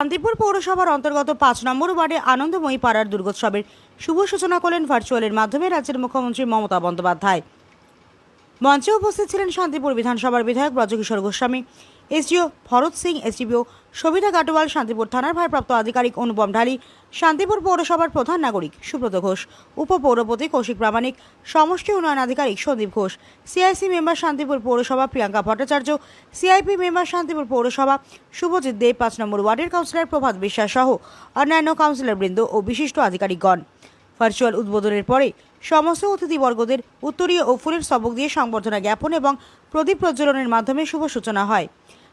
শান্তিপুর পৌরসভার অন্তর্গত পাঁচ নম্বর ওয়ার্ডে আনন্দময়ী পাড়ার দুর্গোৎসবের শুভ সূচনা করলেন ভার্চুয়ালের মাধ্যমে রাজ্যের মুখ্যমন্ত্রী মমতা বন্দ্যোপাধ্যায়। মঞ্চে উপস্থিত ছিলেন শান্তিপুর বিধানসভার বিধায়ক ব্রজকিশোর গোস্বামী, এসডিও ভরত সিং, এসডিপিও সবিতা গাটোয়াল, শান্তিপুর থানার ভারপ্রাপ্ত আধিকারিক অনুপম ঢালি, শান্তিপুর পৌরসভার প্রধান নাগরিক সুব্রত ঘোষ, উপপৌরপতি কৌশিক প্রামাণিক, সমষ্টি উন্নয়ন আধিকারিক সন্দীপ ঘোষ, সিআইসি মেম্বার শান্তিপুর পৌরসভা প্রিয়াঙ্কা ভট্টাচার্য, সিআইপি মেম্বার শান্তিপুর পৌরসভা শুভজিৎ দেব, পাঁচ নম্বর ওয়ার্ডের কাউন্সিলর প্রভাত বিশ্বাস সহ অন্যান্য কাউন্সিলরবৃন্দ ও বিশিষ্ট আধিকারিকগণ। ভার্চুয়াল উদ্বোধনের পরে সমস্ত অতিথিবর্গদের উত্তরীয় ও ফুলের স্তবক দিয়ে সংবর্ধনা জ্ঞাপন এবং প্রদীপ প্রজ্বলনের মাধ্যমে শুভ সূচনা হয়।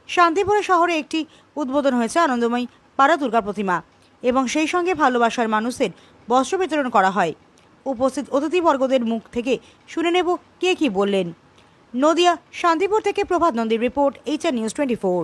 শান্তিপুরে শহরে একটি উদ্বোধন হয়েছে আনন্দময়ী পাড়া দুর্গা প্রতিমা এবং সেই সঙ্গে ভালোবাসার মানুষের বস্ত্র বিতরণ করা হয়। উপস্থিত অতিথিবর্গদের মুখ থেকে শুনে নেব কে কি বললেন। নদিয়া, শান্তিপুর থেকে Prabhat নন্দীর report, HR news twenty four.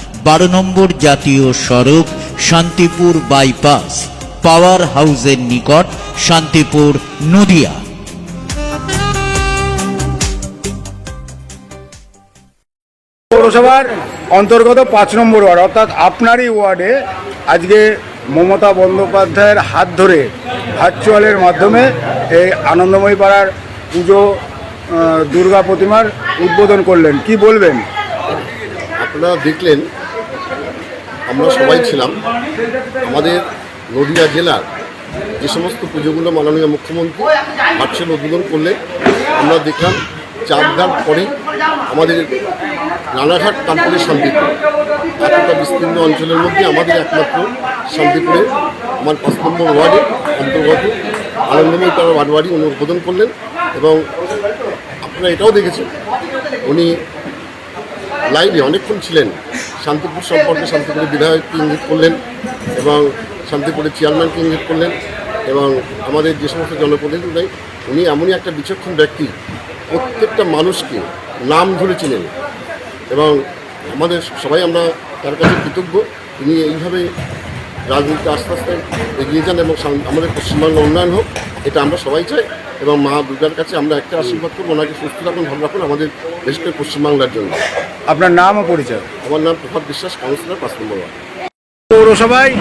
বারো নম্বর জাতীয় সড়ক শান্তিপুর বাইপাস পাওয়ার হাউসের নিকট শান্তিপুর নদিয়া। পৌরসভার অন্তর্গত পাঁচ নম্বর ওয়ার্ড অর্থাৎ আপনারই ওয়ার্ডে আজকে মমতা বন্দ্যোপাধ্যায়ের হাত ধরে ভার্চুয়ালের মাধ্যমে এই আনন্দময়ী পাড়ার পুজো দুর্গা প্রতিমার উদ্বোধন করলেন। কি বলবেন? আপনারা দেখলেন আমরা সবাই ছিলাম। আমাদের নদিয়া জেলার যে সমস্ত পুজোগুলো মাননীয় মুখ্যমন্ত্রী ভার্চুয়াল উদ্বোধন করলে আমরা দেখলাম চারধার পরেই আমাদের রানাঘাট তারপরে শান্তিপুর। এতটা বিস্তীর্ণ অঞ্চলের মধ্যে আমাদের একমাত্র শান্তিপুরে আমার পাঁচ নম্বর ওয়ার্ডে অন্তর্গত আনন্দময় তারা ওয়ার্ড উনি উদ্বোধন করলেন এবং আপনারা এটাও দেখেছেন, উনি লাইভে অনেকক্ষণ ছিলেন। শান্তিপুর সম্পর্কে শান্তিপুরের বিধায়ককে ইঙ্গিত করলেন এবং শান্তিপুরের চেয়ারম্যানকে ইঙ্গিত করলেন এবং আমাদের যে সমস্ত জনপ্রতিনিধি উনি এমনই একটা বিচক্ষণ ব্যক্তি, প্রত্যেকটা মানুষকে নাম ধরেছিলেন এবং আমাদের সবাই আমরা তার কাছে কৃতজ্ঞ। তিনি এইভাবে রাজনীতিতে আস্তে আস্তে এগিয়ে যান এবং আমাদের পশ্চিমবঙ্গ উন্নয়ন হোক, এটা আমরা সবাই চাই এবং মা দুর্গার কাছে আমরা একটা আশীর্বাদ করব। ওনাকে সুস্থ রাখুন ভালো রাখুন, আমাদের বিশেষ করে পশ্চিমবাংলার জন্য। আপনার নাম ও পরিচয়? আমার নাম প্রভাত বিশ্বাস কাউন্সিলর পাঁচ নম্বর ওয়ার্ড। পৌরসভায়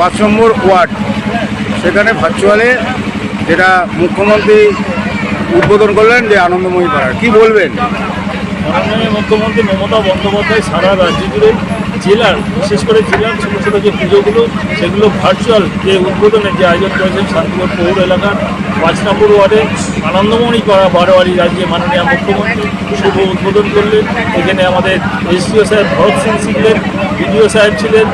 পাঁচ নম্বর ওয়ার্ড সেখানে ভার্চুয়ালে যেটা মুখ্যমন্ত্রী উদ্বোধন করলেন যে আনন্দময়ী পাড়ার। কি বলবেন? মাননীয় মুখ্যমন্ত্রী মমতা বন্দ্যোপাধ্যায় সারা রাজ্য জুড়ে জেলার, বিশেষ করে জেলার ছোটো ছোটো যে পুজোগুলো, সেগুলো ভার্চুয়াল যে উদ্বোধনের যে আয়োজন করেছেন শান্তিপুর পৌর এলাকার পাঁচ নম্বর ওয়ার্ডে, আনন্দমণি করা বারোয়ারি রাজ্যে মাননীয় মুখ্যমন্ত্রী শুভ উদ্বোধন করলেন। এখানে আমাদের এসডিও সাহেব ভরত সিং ছিলেন, বিডিও সাহেব ছিলেন,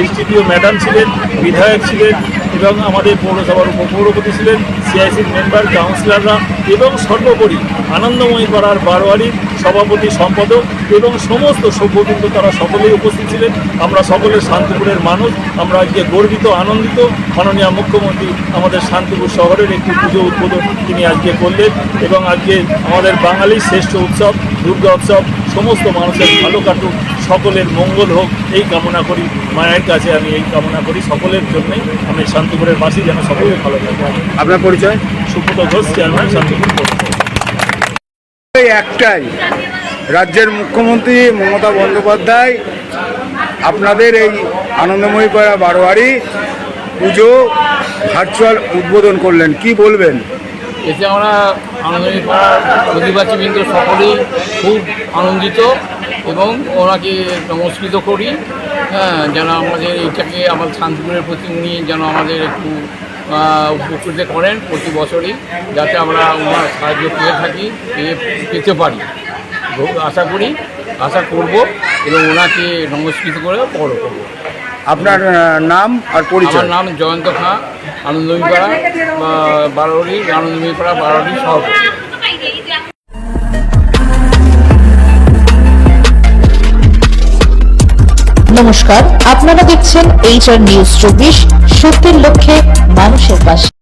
এসডিপিও ম্যাডাম ছিলেন, বিধায়ক ছিলেন এবং আমাদের পৌরসভার উপপৌরপতি ছিলেন, সিআইসির মেম্বার, কাউন্সিলররা এবং সর্বোপরি আনন্দময় পাড়ার বারোয়ারির সভাপতি সম্পাদক এবং সমস্ত সভ্যবৃন্দ তারা সকলেই উপস্থিত ছিলেন। আমরা সকলে শান্তিপুরের মানুষ আমরা আজকে গর্বিত আনন্দিত মাননীয় মুখ্যমন্ত্রী আমাদের শান্তিপুর শহরের একটি পুজো উদ্বোধন তিনি আজকে করলেন এবং আজকে আমাদের বাঙালির শ্রেষ্ঠ উৎসব দুর্গা উৎসব সমস্ত মানুষের ভালো কাটুক সকলের মঙ্গল হোক এই কামনা করি মায়ের কাছে আমি এই কামনা করি সকলের জন্যই আমি শান্তিপুরের বাসী যেন সকলে ভালো থাকে। আপনার পরিচয়? সুব্রত ঘোষ চেয়ারম্যান শান্তিপুর। একটাই। রাজ্যের মুখ্যমন্ত্রী মমতা বন্দ্যোপাধ্যায়, আপনাদের এই আনন্দময়ী পাড়া বারোয়ারি পুজো ভার্চুয়াল উদ্বোধন করলেন। কি বলবেন? এতে আমরা আনন্দময়ী পাড়ার অধিবাসীবৃন্দ সকলেই খুব আনন্দিত এবং ওনাকে নমস্কৃত করি। হ্যাঁ যেন আমাদের এইটাকে আমার শান্তিপুরের প্রতি উনি যেন আমাদের একটু উপকৃত করেন প্রতি বছরই যাতে আমরা ওনার সাহায্য পেয়ে থাকি পেয়ে পেতে পারি। আশা করি আশা করব এবং ওনাকে নমস্কৃত করে বড় করব। আপনার নাম আর পরিচয়? নাম জয়ন্ত খাঁ আনন্দমীপাড়া বারোরি আনন্দমীপাড়া বারোরি সভাপতি নমস্কার আপনারা দেখছেন এইচআর নিউজ চব্বিশ। সত্যের লক্ষ্যে মানুষের পাশে।